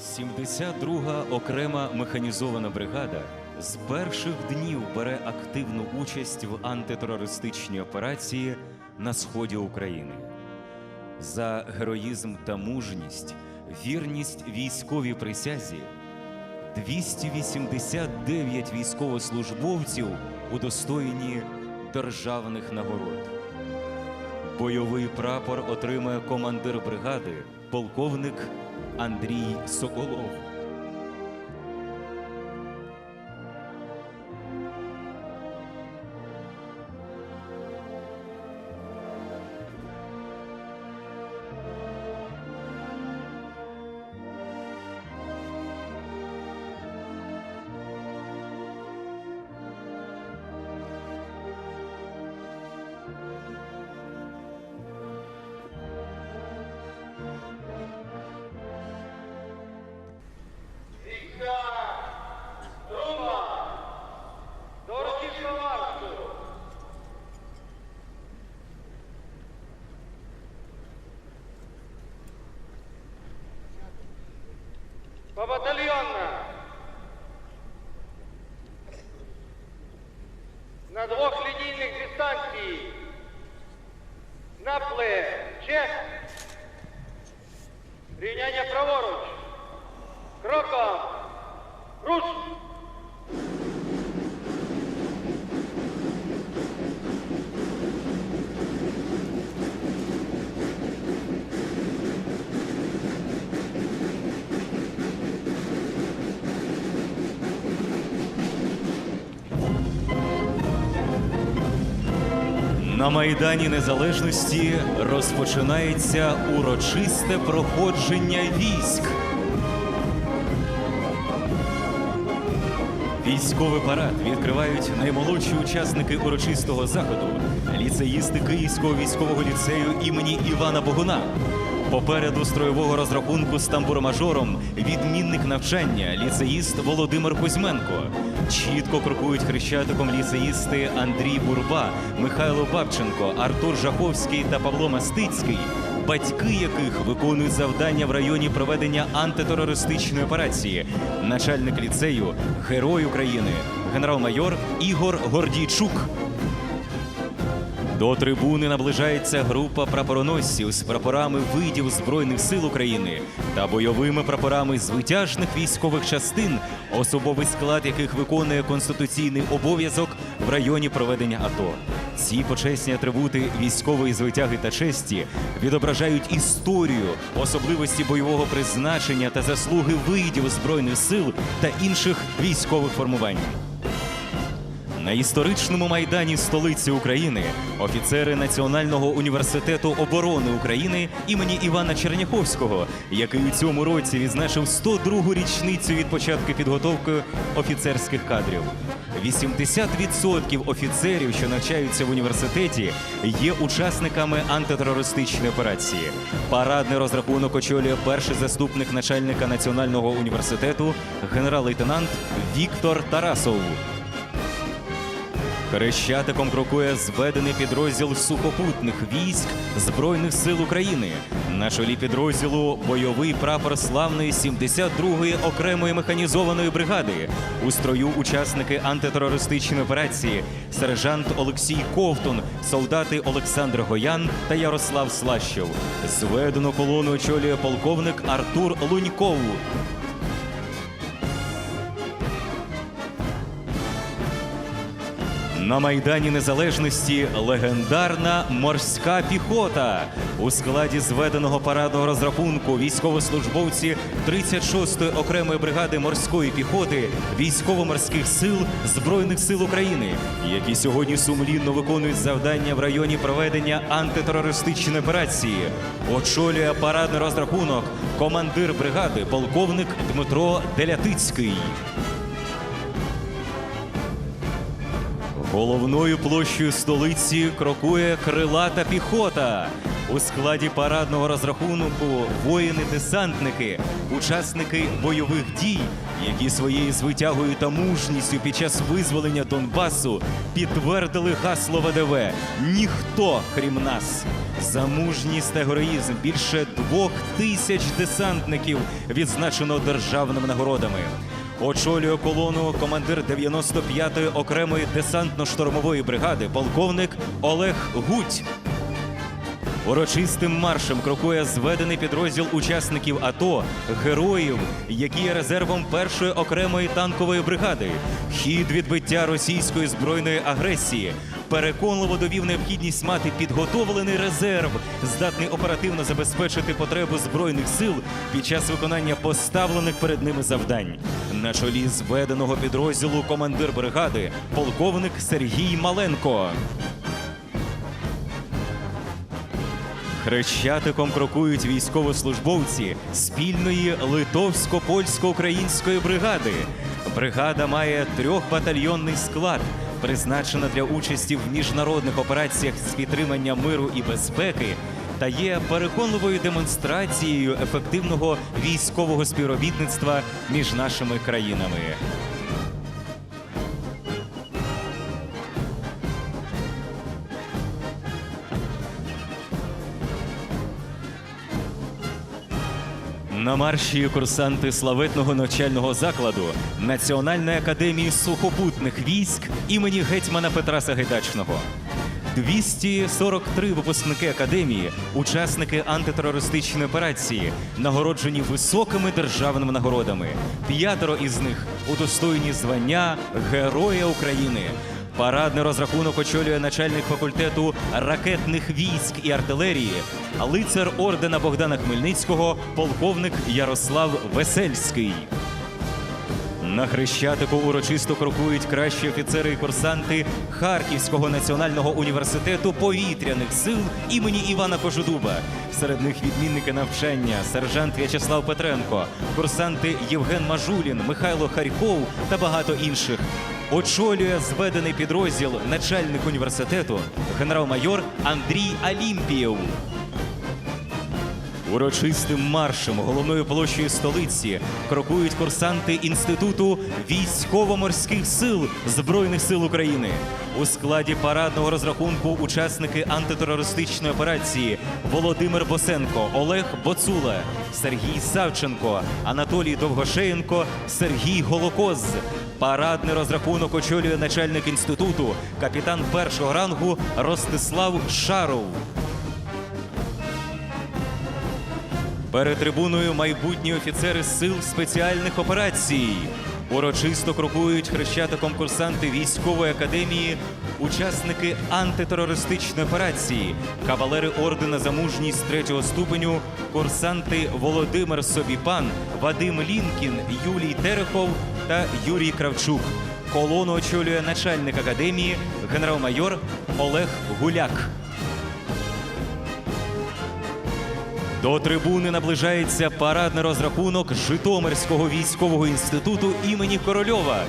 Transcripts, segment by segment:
72-га окрема механізована бригада з перших днів бере активну участь в антитерористичній операції на сході України. За героїзм та мужність, вірність військовій присязі 289 військовослужбовців удостоєні державних нагород. Бойовий прапор отримає командир бригади, полковник Андрій Соколов. Haji На Майдані Незалежності розпочинається урочисте проходження військ. Військовий парад відкривають наймолодші учасники урочистого заходу, ліцеїсти Київського військового ліцею імені Івана Богуна. Попереду строєвого розрахунку з тамбуромажором відмінник навчання ліцеїст Володимир Кузьменко. Чітко крокують хрещатиком ліцеїсти Андрій Бурба, Михайло Бабченко, Артур Жаховський та Павло Мастицький, батьки яких виконують завдання в районі проведення антитерористичної операції. Начальник ліцею, герой України, генерал-майор Ігор Гордійчук. До трибуни наближається група прапороносців з прапорами видів Збройних сил України та бойовими прапорами звитяжних військових частин, особовий склад яких виконує конституційний обов'язок в районі проведення АТО. Ці почесні атрибути військової звитяги та честі відображають історію, особливості бойового призначення та заслуги видів Збройних сил та інших військових формувань. На історичному майдані столиці України офіцери Національного університету оборони України імені Івана Черняховського, який у цьому році відзначив 102-гу річницю від початку підготовки офіцерських кадрів. 80% офіцерів, що навчаються в університеті, є учасниками антитерористичної операції. Парадний розрахунок очолює перший заступник начальника Національного університету, генерал-лейтенант Віктор Тарасов. Хрещатиком крокує зведений підрозділ сухопутних військ Збройних сил України. На чолі підрозділу бойовий прапор славної 72-ї окремої механізованої бригади. У строю учасники антитерористичної операції, сержант Олексій Ковтун, солдати Олександр Гоян та Ярослав Слащев. Зведену колону очолює полковник Артур Луньков. На Майдані Незалежності легендарна морська піхота у складі зведеного парадного розрахунку військовослужбовці 36-ї окремої бригади морської піхоти військово-морських сил Збройних сил України, які сьогодні сумлінно виконують завдання в районі проведення антитерористичної операції. Очолює парадний розрахунок командир бригади полковник Дмитро Делятицький. Головною площею столиці крокує крилата піхота. У складі парадного розрахунку воїни-десантники, учасники бойових дій, які своєю звитягою та мужністю під час визволення Донбасу підтвердили гасло ВДВ Ніхто крім нас. За мужність та героїзм більше двох тисяч десантників відзначено державними нагородами. Очолює колону командир 95-ї окремої десантно-штурмової бригади, полковник Олег Гуть. Урочистим маршем крокує зведений підрозділ учасників АТО, героїв, які є резервом першої окремої танкової бригади. Хід відбиття російської збройної агресії переконливо довів необхідність мати підготовлений резерв, здатний оперативно забезпечити потребу збройних сил під час виконання поставлених перед ними завдань. На чолі зведеного підрозділу командир бригади, полковник Сергій Маленко. Хрещатиком крокують військовослужбовці спільної литовсько-польсько-української бригади. Бригада має трьохбатальйонний склад, призначена для участі в міжнародних операціях з підтримання миру і безпеки, та є переконливою демонстрацією ефективного військового співробітництва між нашими країнами. На марші курсанти славетного навчального закладу Національної академії сухопутних військ імені гетьмана Петра Сагайдачного. 243 випускники академії, учасники антитерористичної операції, нагороджені високими державними нагородами. П'ятеро із них удостоєні звання Героя України. Парадний розрахунок очолює начальник факультету ракетних військ і артилерії, лицар ордена Богдана Хмельницького, полковник Ярослав Весельський. На хрещатику урочисто крокують кращі офіцери і курсанти Харківського національного університету повітряних сил імені Івана Кожедуба. Серед них відмінники навчання, сержант В'ячеслав Петренко, курсанти Євген Мажулін, Михайло Харьков та багато інших. Очолює зведений підрозділ начальник університету генерал-майор Андрій Алімпієв. Урочистим маршем головною площею столиці крокують курсанти Інституту військово-морських сил Збройних сил України. У складі парадного розрахунку учасники антитерористичної операції Володимир Босенко, Олег Боцула, Сергій Савченко, Анатолій Довгошеєнко, Сергій Голокоз. Парадний розрахунок очолює начальник інституту, капітан першого рангу Ростислав Шаров. Перед трибуною майбутні офіцери сил спеціальних операцій. Урочисто крокують хрещатиком курсанти військової академії, учасники антитерористичної операції, кавалери ордена за мужність третього ступеню, курсанти Володимир Собіпан, Вадим Лінкін, Юлій Терехов та Юрій Кравчук. Колону очолює начальник академії, генерал-майор Олег Гуляк. До трибуни наближається парадний розрахунок Житомирського військового інституту імені Корольова.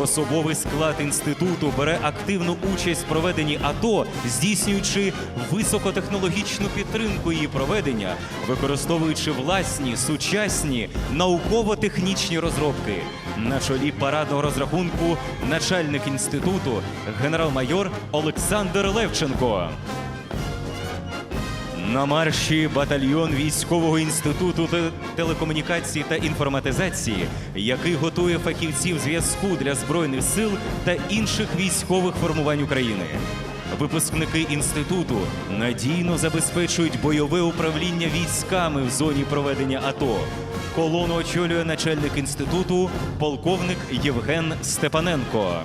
Особовий склад інституту бере активну участь в проведенні АТО, здійснюючи високотехнологічну підтримку її проведення, використовуючи власні сучасні науково-технічні розробки. На чолі парадного розрахунку начальник інституту генерал-майор Олександр Левченко. На марші батальйон військового інституту телекомунікації та інформатизації, який готує фахівців зв'язку для збройних сил та інших військових формувань України. Випускники інституту надійно забезпечують бойове управління військами в зоні проведення АТО. Колону очолює начальник інституту, полковник Євген Степаненко.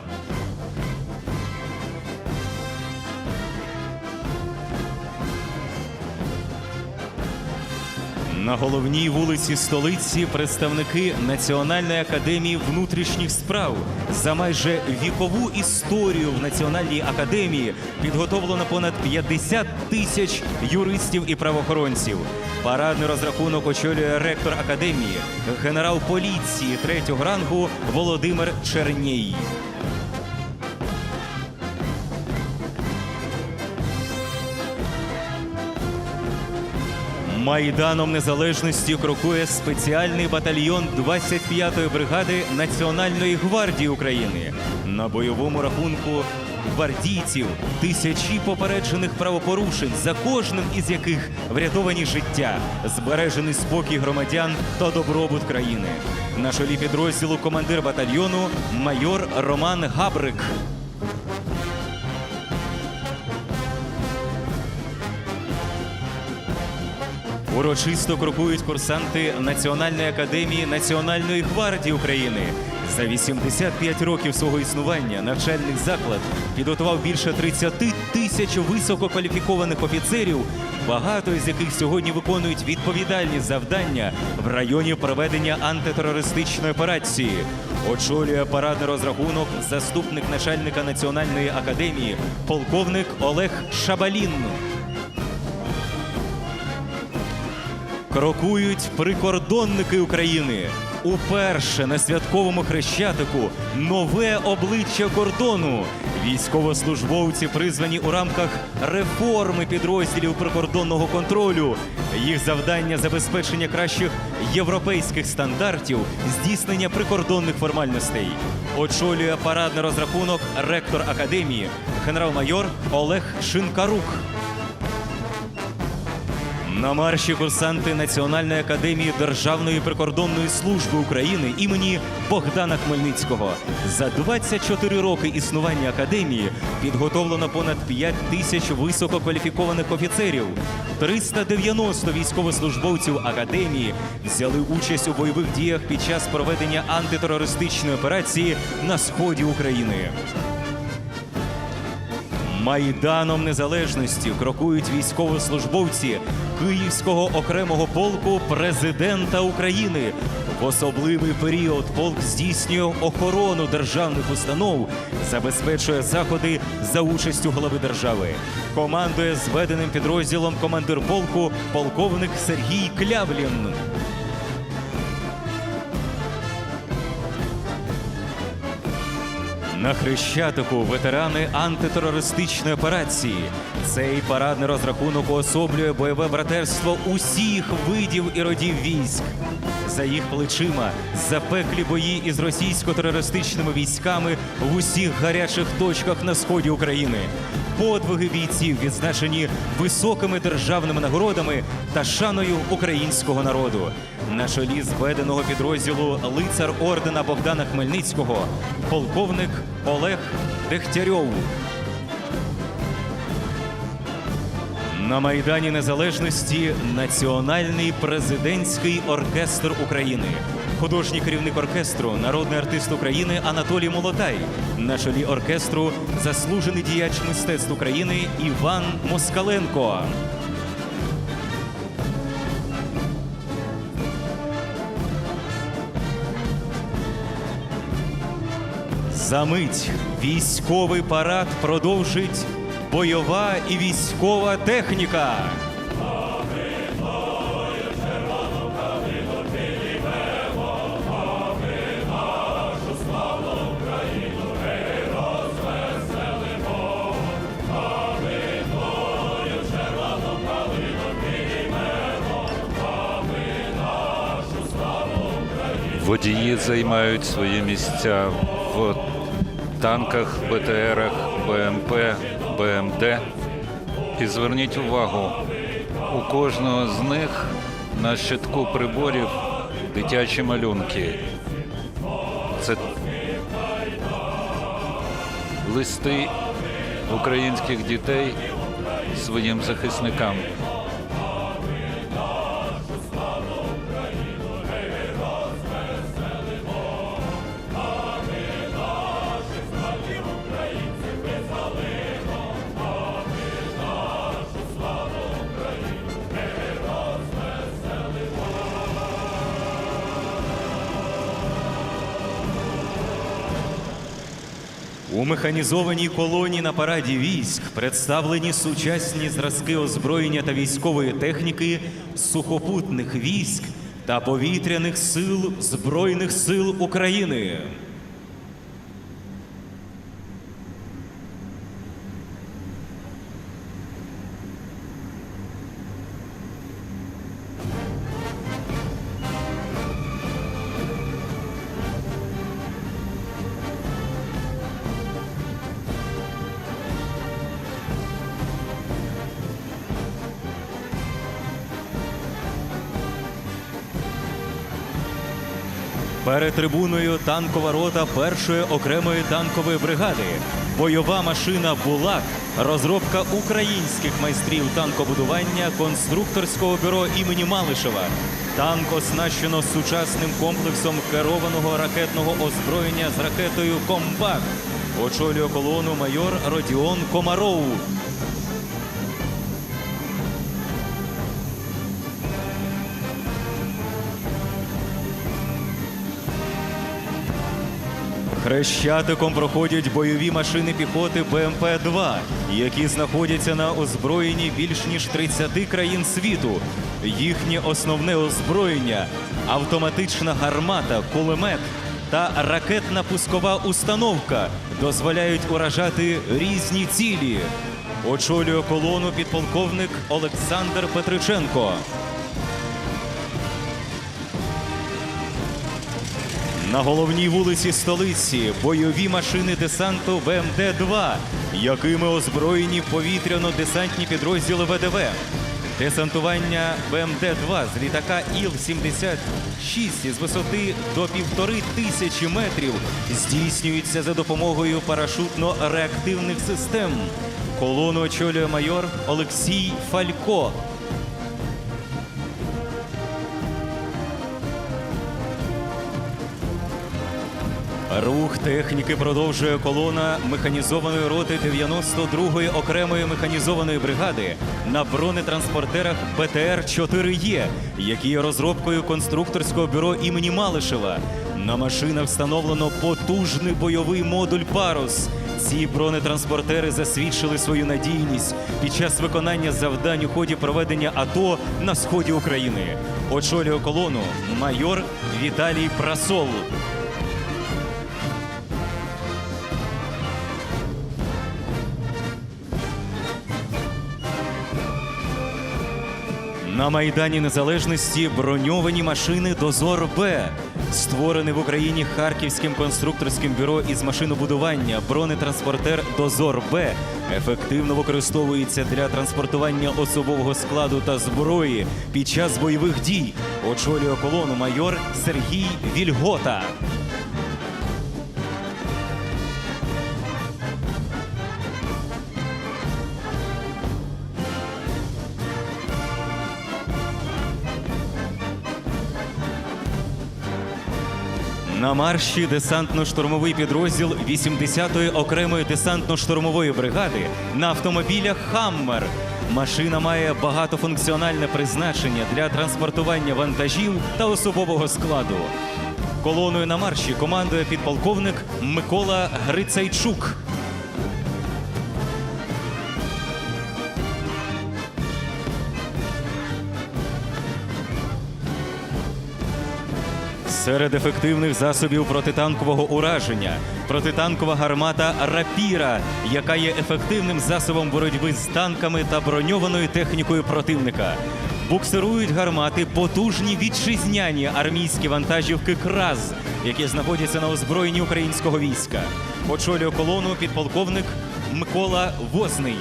На головній вулиці столиці представники Національної академії внутрішніх справ за майже вікову історію в Національній академії підготовлено понад 50 тисяч юристів і правоохоронців. Парадний розрахунок очолює ректор академії, генерал поліції третього рангу Володимир Чернєй. Майданом Незалежності крокує спеціальний батальйон 25-ї бригади Національної гвардії України. На бойовому рахунку гвардійців, тисячі попереджених правопорушень, за кожним із яких врятовані життя, збережений спокій громадян та добробут країни. На чолі підрозділу командир батальйону майор Роман Габрик. Урочисто крокують курсанти Національної академії Національної гвардії України. За 85 років свого існування навчальний заклад підготував більше 30 тисяч висококваліфікованих офіцерів, багато із яких сьогодні виконують відповідальні завдання в районі проведення антитерористичної операції. Очолює парадний розрахунок заступник начальника Національної академії, полковник Олег Шабалін. Крокують прикордонники України. Уперше на святковому хрещатику нове обличчя кордону. Військовослужбовці призвані у рамках реформи підрозділів прикордонного контролю. Їх завдання забезпечення кращих європейських стандартів, здійснення прикордонних формальностей. Очолює парадний розрахунок ректор академії, генерал-майор Олег Шинкарук. На марші курсанти Національної академії Державної прикордонної служби України імені Богдана Хмельницького. За 24 роки існування академії підготовлено понад 5 тисяч висококваліфікованих офіцерів. 390 військовослужбовців академії взяли участь у бойових діях під час проведення антитерористичної операції на сході України. Майданом незалежності крокують військовослужбовці Київського окремого полку президента України. В особливий період полк здійснює охорону державних установ, забезпечує заходи за участю голови держави. Командує зведеним підрозділом командир полку полковник Сергій Клявлін. На Хрещатику ветерани антитерористичної операції. Цей парадний розрахунок уособлює бойове братерство усіх видів і родів військ. За їх плечима запеклі бої із російсько-терористичними військами в усіх гарячих точках на сході України. Подвиги бійців відзначені високими державними нагородами та шаною українського народу. На чолі зведеного підрозділу лицар ордена Богдана Хмельницького, полковник Олег Дегтярьов. На Майдані Незалежності Національний президентський оркестр України. Художній керівник оркестру, народний артист України Анатолій Молотай. На чолі оркестру заслужений діяч мистецтв України Іван Москаленко. Замить військовий парад продовжить бойова і військова техніка. Водії займають свої місця танках, БТРах, БМП, БМД. І зверніть увагу, у кожного з них на щитку приборів дитячі малюнки. Це листи українських дітей своїм захисникам. У механізованій колоні на параді військ представлені сучасні зразки озброєння та військової техніки сухопутних військ та повітряних сил Збройних сил України. Перед трибуною танкова рота першої окремої танкової бригади. Бойова машина Булак, розробка українських майстрів танкобудування конструкторського бюро імені Малишева. Танк оснащено сучасним комплексом керованого ракетного озброєння з ракетою Комбат. Очолює колону майор Родіон Комаров. Хрещатиком проходять бойові машини піхоти БМП-2, які знаходяться на озброєнні більш ніж 30 країн світу. Їхнє основне озброєння автоматична гармата, кулемет та ракетна пускова установка дозволяють уражати різні цілі. Очолює колону підполковник Олександр Петриченко. На головній вулиці столиці бойові машини десанту БМД-2, якими озброєні повітряно-десантні підрозділи ВДВ. Десантування БМД-2 з літака Іл-76 із висоти до півтори тисячі метрів здійснюється за допомогою парашутно-реактивних систем. Колону очолює майор Олексій Фалько. Рух техніки продовжує колона механізованої роти 92-ї окремої механізованої бригади на бронетранспортерах БТР-4Е, які є розробкою конструкторського бюро імені Малишева. На машинах встановлено потужний бойовий модуль Парус. Ці бронетранспортери засвідчили свою надійність під час виконання завдань у ході проведення АТО на сході України. Очолює колону майор Віталій Прасол. На Майдані Незалежності броньовані машини Дозор Б. Створений в Україні Харківським конструкторським бюро із машинобудування бронетранспортер Дозор Б ефективно використовується для транспортування особового складу та зброї під час бойових дій. Очолює колону майор Сергій Вільгота. На марші десантно-штурмовий підрозділ 80-ї окремої десантно-штурмової бригади на автомобілях Хаммер. Машина має багатофункціональне призначення для транспортування вантажів та особового складу. Колоною на марші командує підполковник Микола Грицайчук. Серед ефективних засобів протитанкового ураження протитанкова гармата Рапіра, яка є ефективним засобом боротьби з танками та броньованою технікою противника. Буксирують гармати потужні вітчизняні армійські вантажівки КРАЗ, які знаходяться на озброєнні українського війська. Очолює колону підполковник Микола Возний.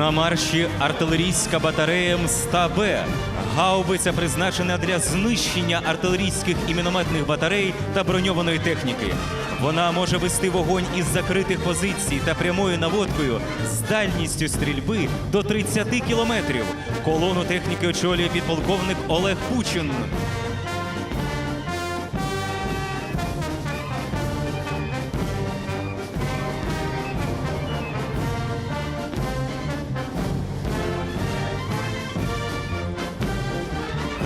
На марші артилерійська батарея МСТА-Б. Гаубиця призначена для знищення артилерійських і мінометних батарей та броньованої техніки. Вона може вести вогонь із закритих позицій та прямою наводкою з дальністю стрільби до 30 кілометрів. Колону техніки очолює підполковник Олег Кучин.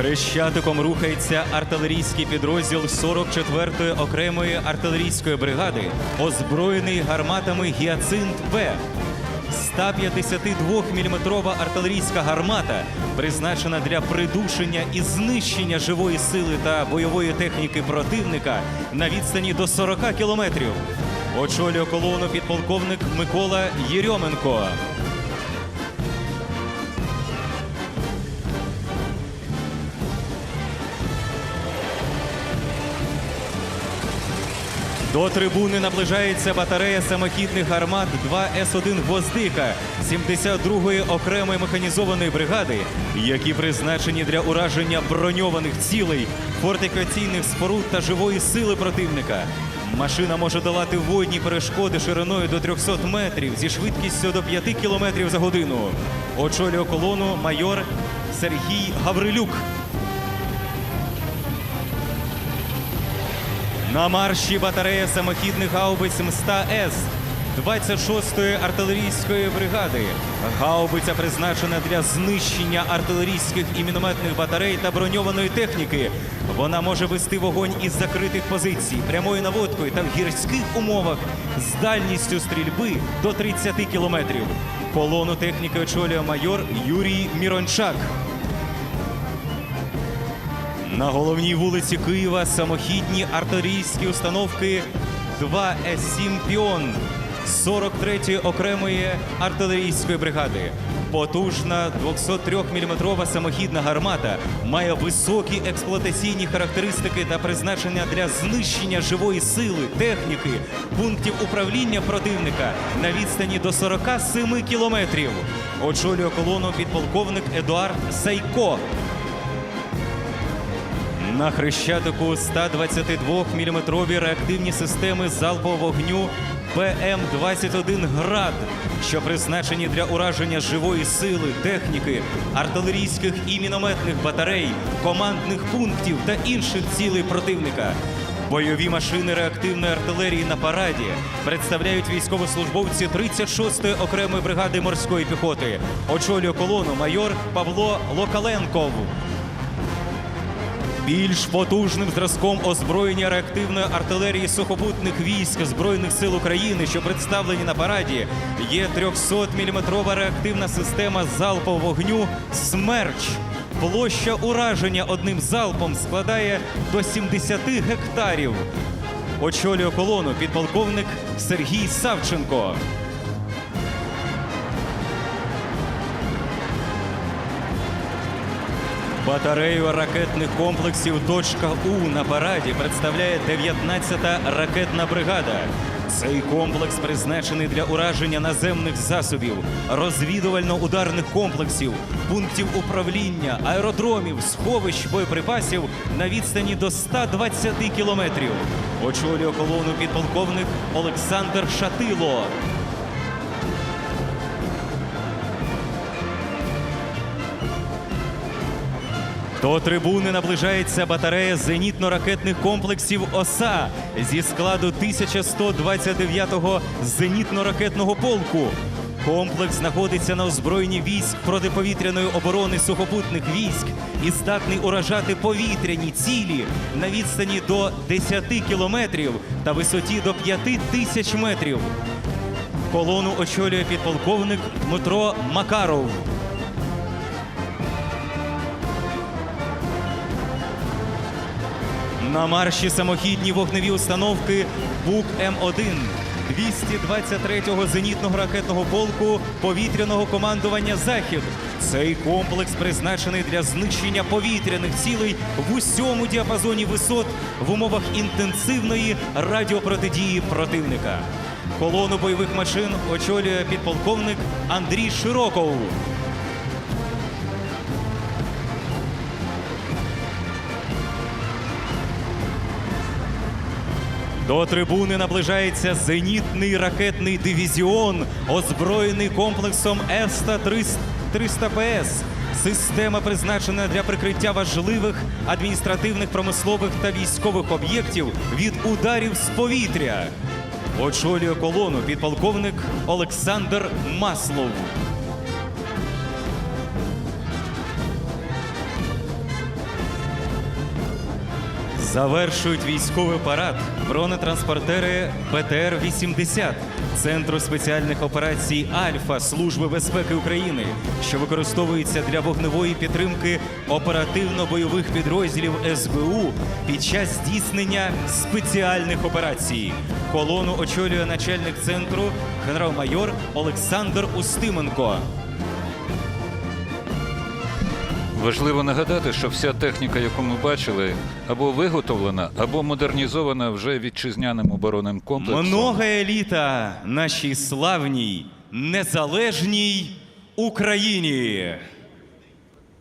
Хрещатиком рухається артилерійський підрозділ 44-ї окремої артилерійської бригади, озброєний гарматами Гіацинт Б. 152-мм артилерійська гармата призначена для придушення і знищення живої сили та бойової техніки противника на відстані до 40 кілометрів. Очолює колону підполковник Микола Єрьоменко. До трибуни наближається батарея самохідних гармат 2С1 Гвоздика 72-ї окремої механізованої бригади, які призначені для ураження броньованих цілей, фортифікаційних споруд та живої сили противника. Машина може долати водні перешкоди шириною до 300 метрів зі швидкістю до 5 км за годину. Очолює колону майор Сергій Гаврилюк. На марші батарея самохідних гаубиць МСТА-С 26-ї артилерійської бригади. Гаубиця призначена для знищення артилерійських і мінометних батарей та броньованої техніки. Вона може вести вогонь із закритих позицій, прямою наводкою та в гірських умовах з дальністю стрільби до 30 кілометрів. Колону техніки очолює майор Юрій Мірончак. На головній вулиці Києва самохідні артилерійські установки 2С7 Піон 43-ї окремої артилерійської бригади. Потужна 203-мм самохідна гармата має високі експлуатаційні характеристики та призначення для знищення живої сили, техніки, пунктів управління противника на відстані до 47 кілометрів. Очолює колону підполковник Едуард Сайко. На хрещатику 122-мм реактивні системи залпового вогню ПМ-21 «Град», що призначені для ураження живої сили, техніки, артилерійських і мінометних батарей, командних пунктів та інших цілей противника. Бойові машини реактивної артилерії на параді представляють військовослужбовці 36-ї окремої бригади морської піхоти. Очолює колону майор Павло Локаленков. Більш потужним зразком озброєння реактивної артилерії сухопутних військ Збройних сил України, що представлені на параді, є 300-мм реактивна система залпового вогню «Смерч». Площа ураження одним залпом складає до 70 гектарів. Очолює колону підполковник Сергій Савченко. Батарею ракетних комплексів «Точка У» на параді представляє 19-та ракетна бригада. Цей комплекс призначений для ураження наземних засобів, розвідувально-ударних комплексів, пунктів управління, аеродромів, сховищ боєприпасів на відстані до 120 кілометрів. Очолює колону підполковник Олександр Шатило. До трибуни наближається батарея зенітно-ракетних комплексів ОСА зі складу 1129-го зенітно-ракетного полку. Комплекс знаходиться на озброєнні військ протиповітряної оборони сухопутних військ і здатний уражати повітряні цілі на відстані до 10 кілометрів та висоті до 5 тисяч метрів. Колону очолює підполковник Дмитро Макаров. На марші самохідні вогневі установки БУК М1 223-го зенітного ракетного полку повітряного командування Захід. Цей комплекс призначений для знищення повітряних цілей в усьому діапазоні висот в умовах інтенсивної радіопротидії противника. Колону бойових машин очолює підполковник Андрій Широков. До трибуни наближається зенітний ракетний дивізіон, озброєний комплексом С-300 ПС. Система призначена для прикриття важливих адміністративних, промислових та військових об'єктів від ударів з повітря. Очолює колону підполковник Олександр Маслов. Завершують військовий парад бронетранспортери БТР-80 Центру спеціальних операцій Альфа Служби безпеки України, що використовується для вогневої підтримки оперативно-бойових підрозділів СБУ під час здійснення спеціальних операцій. Колону очолює начальник центру генерал-майор Олександр Устименко. Важливо нагадати, що вся техніка, яку ми бачили, або виготовлена, або модернізована вже вітчизняним оборонним комплексом. Многое літа нашій славній незалежній Україні.